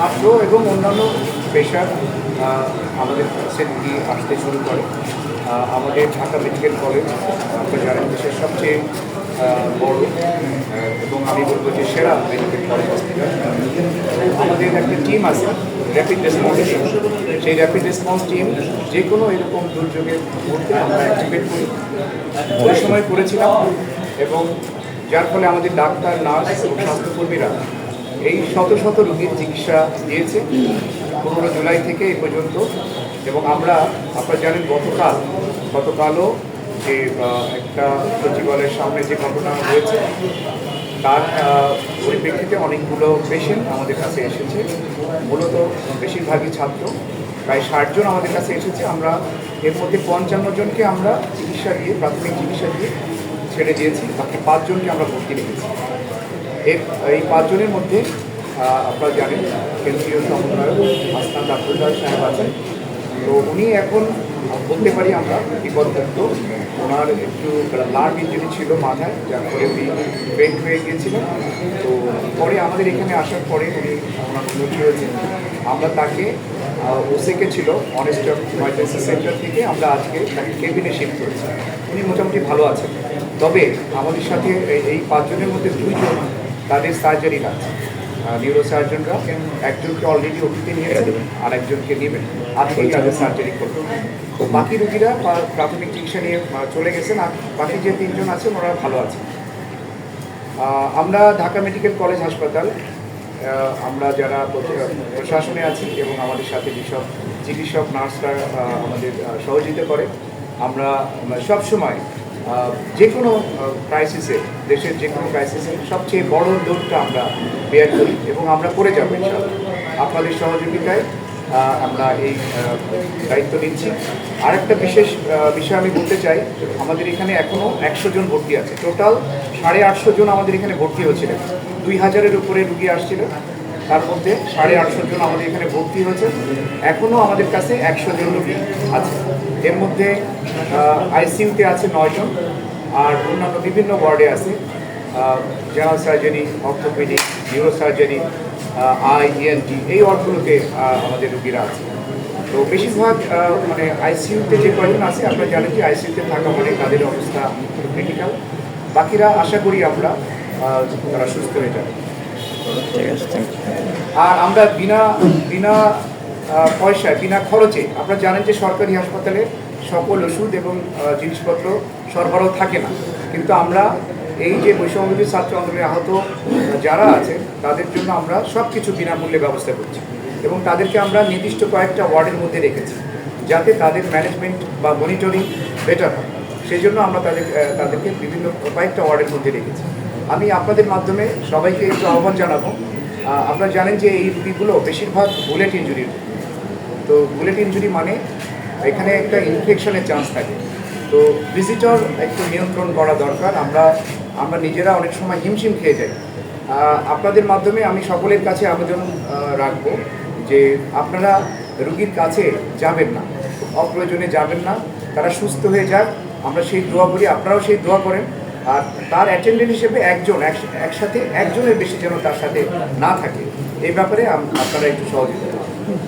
ছাত্র এবং অন্যান্য পেশার আমাদের রুগী আসতে শুরু করে। আমাদের ঢাকা মেডিকেল কলেজ আপনারা জানেন দেশের সবচেয়ে বড় এবং আমি বলব যে সেরা মেডিকেল কলেজ হসপিটাল। আমাদের একটা টিম আছে র্যাপিড রেসপন্স টিম সেই র্যাপিড রেসপন্স টিম যে কোনো এরকম দুর্যোগের মুহূর্তে আমরা অ্যাক্টিভেট করি। ওই সময় করেছিলাম, এবং যার ফলে আমাদের ডাক্তার, নার্স এবং স্বাস্থ্যকর্মীরা এই শত শত রোগীর চিকিৎসা দিয়েছে। পনেরো জুলাই থেকে এ পর্যন্ত। এবং আমরা, আপনারা জানেন, গতকাল, গতকালও যে একটা সচিবালয়ের সামনে যে ঘটনা হয়েছে, তার পরিপ্রেক্ষিতে অনেকগুলো পেশেন্ট আমাদের কাছে এসেছে। মূলত বেশিরভাগই ছাত্র। প্রায় ষাটজন আমাদের কাছে এসেছে। আমরা এর মধ্যে পঞ্চান্ন জনকে আমরা চিকিৎসা দিয়ে, প্রাথমিক চিকিৎসা দিয়ে ছেড়ে দিয়েছি। বাকি পাঁচজনকে আমরা ভর্তি রেখেছি। এই পাঁচজনের মধ্যে আপনারা জানেন, কেন্দ্রীয় সমন্বয়ক হাসনাত আব্দুল্লাহ সাহেব আছেন। তো উনি এখন বলতে পারি আমরা বিপদমুক্ত ওনার একটু লার্ভ ইঞ্জুরি ছিল মাথায়, যার ফলে উনি বেড হয়ে গিয়েছিলেন। তো পরে আমাদের এখানে আসার পরে উনি ওনার উন্নতি হয়েছে আমরা তাকে ওসেকে ছিল অনেস্ট ইমার্জেন্সি সেন্টার থেকে আমরা আজকে তাকে কেবিনে শিফট করেছি। উনি মোটামুটি ভালো আছেন। তবে আমাদের সাথে এই পাঁচজনের মধ্যে দুইজন তাদের সার্জারি লাগছে নিউরো সার্জনরা একজনকে অলরেডি ওটিতে নিয়ে দেবেন। আর একজনকে নেবেন আজকেই তাদের সার্জারি করবেন তো বাকি রুগীরা প্রা- প্রাথমিক চিকিৎসা নিয়ে চলে গেছেন আর বাকি যে তিনজন আছেন ওরা ভালো আছেন আমরা ঢাকা মেডিকেল কলেজ হাসপাতাল আমরা যারা প্রশাসনে আছি এবং আমাদের সাথে যেসব চিকিৎসক নার্সরা আমাদের সহযোগিতা করে আমরা সব সময় যে কোনো ক্রাইসিসে দেশের যে কোনো ক্রাইসিসে সবচেয়ে বড় লোডটা আমরা বেয়ার করি এবং আমরা করে যাব আপনাদের সহযোগিতায় আমরা এই দায়িত্ব নিচ্ছি। আরেকটা বিশেষ বিষয় আমি বলতে চাই, আমাদের এখানে এখনও একশো জন ভর্তি আছে। টোটাল সাড়ে আটশো জন আমাদের এখানে ভর্তি হচ্ছিলেন। দুই হাজারের উপরে রুগী আসছিলেন তার মধ্যে সাড়ে আটশো জন আমাদের এখানে ভর্তি হয়েছে। এখনও আমাদের কাছে একশো জন রুগী আছে। এর মধ্যে আইসিইউতে আছে নয়জন আর অন্যান্য বিভিন্ন ওয়ার্ডে আছে। General surgery, orthopaedic neuro surgery eye এই ওয়ার্ডগুলোতে আমাদের রুগীরা আছে। তো বেশিরভাগ মানে আইসিইউতে যে কয়জন আছে, আপনারা জানেন যে আইসিইউতে থাকা মানে তাদের অবস্থা ক্রিটিক্যাল বাকিরা আশা করি আমরা তারা সুস্থ হয়ে যাবে। ঠিক আছে থ্যাংক ইউ আর আমরা বিনা বিনা পয়সায়, বিনা খরচে, আপনারা জানেন যে সরকারি হাসপাতালে সকল ওষুধ এবং জিনিসপত্র সরবরাহ থাকে না। কিন্তু আমরা এই যে বৈষম্যবিধি ছাত্র আন্দোলনে আহত যারা আছে, তাদের জন্য আমরা সব কিছু বিনামূল্যে ব্যবস্থা করছি এবং তাদেরকে আমরা নির্দিষ্ট কয়েকটা ওয়ার্ডের মধ্যে রেখেছি যাতে তাদের ম্যানেজমেন্ট বা মনিটরিং বেটার হয়। সেই জন্য আমরা তাদের তাদেরকে বিভিন্ন কয়েকটা ওয়ার্ডের মধ্যে রেখেছি। আমি আপনাদের মাধ্যমে সবাইকে একটু আহ্বান জানাব। আপনারা জানেন যে এই রুগীগুলো বেশিরভাগ বুলেট ইঞ্জুরির তো বুলেট ইঞ্জুরি মানে এখানে একটা ইনফেকশনের চান্স থাকে। তো ভিজিটর একটু নিয়ন্ত্রণ করা দরকার। আমরা আমরা নিজেরা অনেক সময় হিমশিম খেয়ে যাই। আপনাদের মাধ্যমে আমি সকলের কাছে আবেদন রাখব যে আপনারা রুগীর কাছে যাবেন না। অপ্রয়োজনে যাবেন না। তারা সুস্থ হয়ে যাক। আমরা সেই দোয়া করি। আপনারাও সেই দোয়া করেন। আর তার অ্যাটেন্ডেন্ট হিসেবে একজন, এক- একসাথে, একজনের বেশি যেন তার সাথে না থাকে। এই ব্যাপারে আপনারা একটু সহযোগিতা